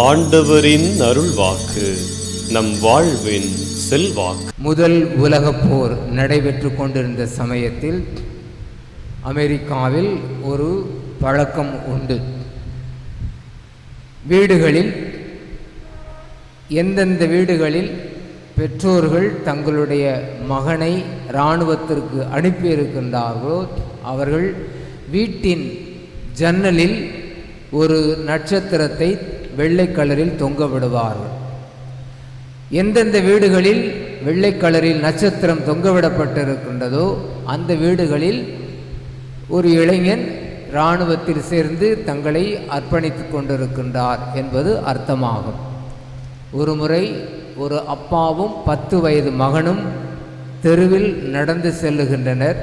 ஆண்டவரின் அருள்வாக்கு நம் வாழ்வின் செல்வாக்கு. முதல் உலகப் போர் நடைபெற்று கொண்டிருந்த சமயத்தில் அமெரிக்காவில் ஒரு பழக்கம் உண்டு. வீடுகளில் எந்தெந்த வீடுகளில் பெற்றோர்கள் தங்களுடைய மகனை இராணுவத்திற்கு அனுப்பியிருக்கின்றார்களோ அவர்கள் வீட்டின் ஜன்னலில் ஒரு நட்சத்திரத்தை வெள்ளை கலரில் தொங்க விடுவார்கள் எந்தெந்த வீடுகளில் வெள்ளை கலரில் நட்சத்திரம் தொங்கவிடப்பட்டிருக்கின்றதோ அந்த வீடுகளில் ஒரு இளைஞன் இராணுவத்தில் சேர்ந்து தங்களை அர்ப்பணித்துக் கொண்டிருக்கின்றார் என்பது அர்த்தமாகும். ஒரு முறை ஒரு அப்பாவும் பத்து வயது மகனும் தெருவில் நடந்து செல்லுகின்றனர்.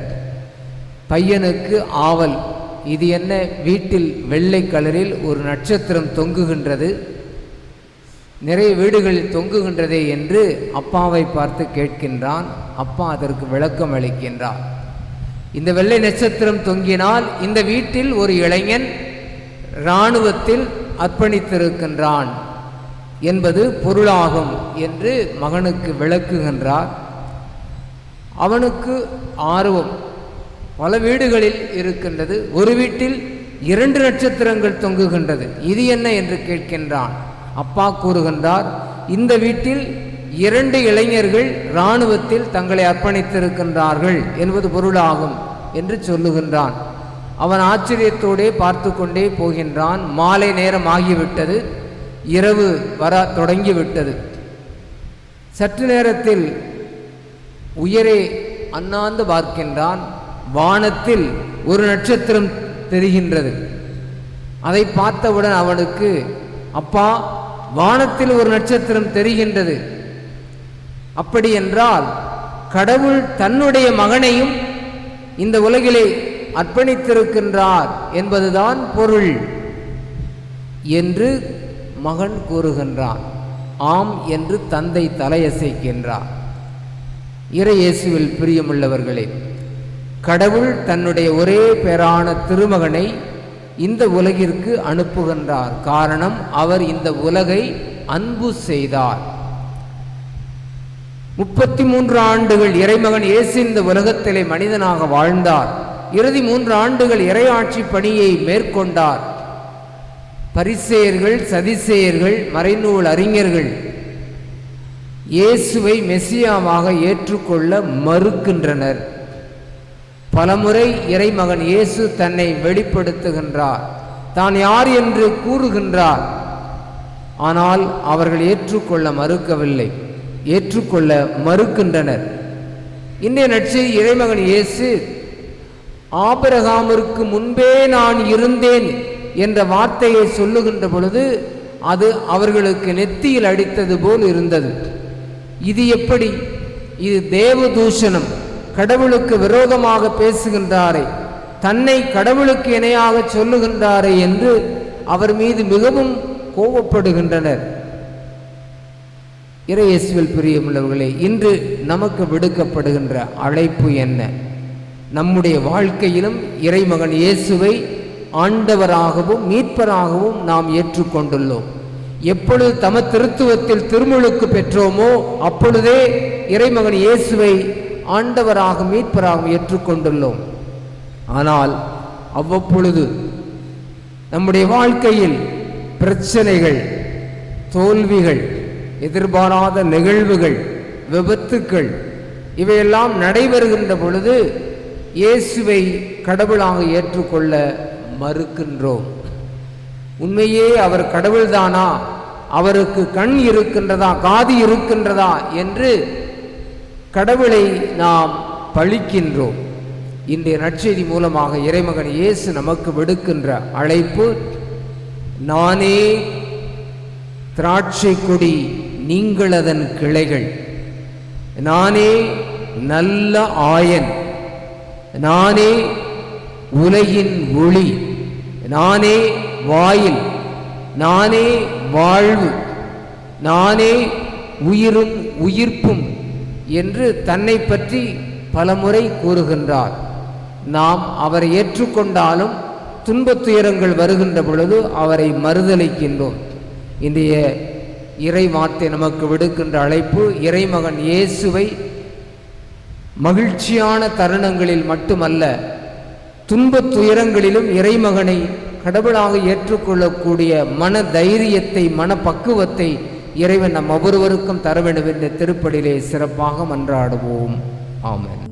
பையனுக்கு ஆவல் இது என்ன? வீட்டில் வெள்ளை கலரில் ஒரு நட்சத்திரம் தொங்குகின்றது. நிறைய வீடுகளில் தொங்குகின்றதே என்று அப்பாவை பார்த்து கேட்கின்றான். அப்பா அதற்கு விளக்கம் அளிக்கின்றார். இந்த வெள்ளை நட்சத்திரம் தொங்கினால் இந்த வீட்டில் ஒரு இளைஞன் இராணுவத்தில் அர்ப்பணித்திருக்கின்றான் என்பது பொருளாகும் என்று மகனுக்கு விளக்குகின்றார். அவனுக்கு ஆர்வம். பல வீடுகளில் இருக்கின்றது. ஒரு வீட்டில் இரண்டு நட்சத்திரங்கள் தொங்குகின்றது. இது என்ன என்று கேட்கின்றான். அப்பா கூறுகின்றார் இந்த வீட்டில் இரண்டு இளைஞர்கள் இராணுவத்தில் தங்களை அர்ப்பணித்திருக்கின்றார்கள் என்பது பொருளாகும் என்று சொல்லுகின்றான். அவன் ஆச்சரியத்தோடே பார்த்து கொண்டே போகின்றான். மாலை நேரம் ஆகிவிட்டது. இரவு வர தொடங்கிவிட்டது. சற்று நேரத்தில் உயரே அண்ணாந்து பார்க்கின்றான். வானத்தில் ஒரு நட்சத்திரம் தெரிகின்றது. அதை பார்த்தவுடன் அவனுக்கு அப்பா வானத்தில் ஒரு நட்சத்திரம் தெரிகின்றது. அப்படி என்றால் கடவுள் தன்னுடைய மகனையும் இந்த உலகிலே அர்ப்பணித்திருக்கின்றார் என்பதுதான் பொருள் என்று மகன் கூறுகின்றான். ஆம் என்று தந்தை தலையசைக்கின்றார். இறையேசுவில் பிரியமுள்ளவர்களே கடவுள் தன்னுடைய ஒரே பேரான திருமகனை இந்த உலகிற்கு அனுப்புகின்றார். காரணம் அவர் இந்த உலகை அன்பு செய்தார். முப்பத்தி மூன்று ஆண்டுகள் இறைமகன் இயேசு இந்த உலகத்திலே மனிதனாக வாழ்ந்தார். இறுதி மூன்று ஆண்டுகள் இறையாட்சி பணியை மேற்கொண்டார். பரிசேயர்கள் சதிசேயர்கள் மறைநூல் அறிஞர்கள் இயேசுவை மெசியாவாக ஏற்றுக்கொள்ள மறுக்கின்றனர். பலமுறை இறைமகன் இயேசு தன்னை வெளிப்படுத்துகின்றார். தான் யார் என்று கூறுகின்றார். ஆனால் அவர்கள் ஏற்றுக்கொள்ள மறுக்கவில்லை. ஏற்றுக்கொள்ள மறுக்கின்றனர். இன்றைய நற்செய்தி இறைமகன் இயேசு ஆபிரகாமிற்கு முன்பே நான் இருந்தேன் என்ற வார்த்தையை சொல்லுகின்ற பொழுது அது அவர்களுக்கு நெத்தியில் அடித்தது போல் இருந்தது. இது எப்படி? இது தேவதூஷணம். கடவுளுக்கு விரோதமாக பேசுகின்றாரே தன்னை கடவுளுக்கு இணையாக சொல்லுகின்றாரே என்று அவர் மீது மிகவும் கோபப்படுகின்றனர் இறையேசுவில் பிரியமுள்ளவர்களே இன்று நமக்கு விடுக்கப்படுகின்ற அழைப்பு என்ன? நம்முடைய வாழ்க்கையிலும் இறைமகன் இயேசுவை ஆண்டவராகவும் மீட்பராகவும் நாம் ஏற்றுக்கொண்டுள்ளோம். எப்பொழுது தம திருத்துவத்தில் திருமுழுக்கு பெற்றோமோ அப்பொழுதே இறைமகன் இயேசுவை ஆண்டவராக மீட்பராகவும் ஏற்றுக்கொண்டுள்ளோம். ஆனால் அவ்வப்பொழுது நம்முடைய வாழ்க்கையில் பிரச்சனைகள் தோல்விகள் எதிர்பாராத நிகழ்வுகள் விபத்துக்கள் இவையெல்லாம் நடைபெறுகின்ற பொழுது இயேசுவை கடவுளாக ஏற்றுக்கொள்ள மறுக்கின்றோம். உண்மையே அவர் கடவுள்தானா? அவருக்கு கண் இருக்கின்றதா காது இருக்கின்றதா என்று கடவுளை நாம் பழிக்கின்றோம். இன்றைய நற்செய்தி மூலமாக இறைமகன் இயேசு நமக்கு விடுக்கின்ற அழைப்பு நானே திராட்சை கொடி நீங்கள் அதன் கிளைகள். நானே நல்ல ஆயன். நானே உலகின் ஒளி. நானே வாயில். நானே வாழ்வு. நானே உயிரும் உயிர்ப்பும் என்று தன்னை பற்றி பலமுறை கூறுகின்றார். நாம் அவரை ஏற்றுக்கொண்டாலும் துன்பத் துயரங்கள் வருகின்ற பொழுது அவரை மறுதலிக்கின்றோம் இன்றைய இறை வார்த்தை நமக்கு விடுக்கின்ற அழைப்பு இறைமகன் இயேசுவை மகிழ்ச்சியான தருணங்களில் மட்டுமல்ல துன்பத் துயரங்களிலும் இறைமகனை கடவுளாக ஏற்றுக்கொள்ளக்கூடிய மன தைரியத்தை மனப்பக்குவத்தை இறைவன் நம் ஒவ்வொருவருக்கும் தர வேண்டும் என்ற திருப்படியிலே சிறப்பாக மன்றாடுவோம். ஆமன்.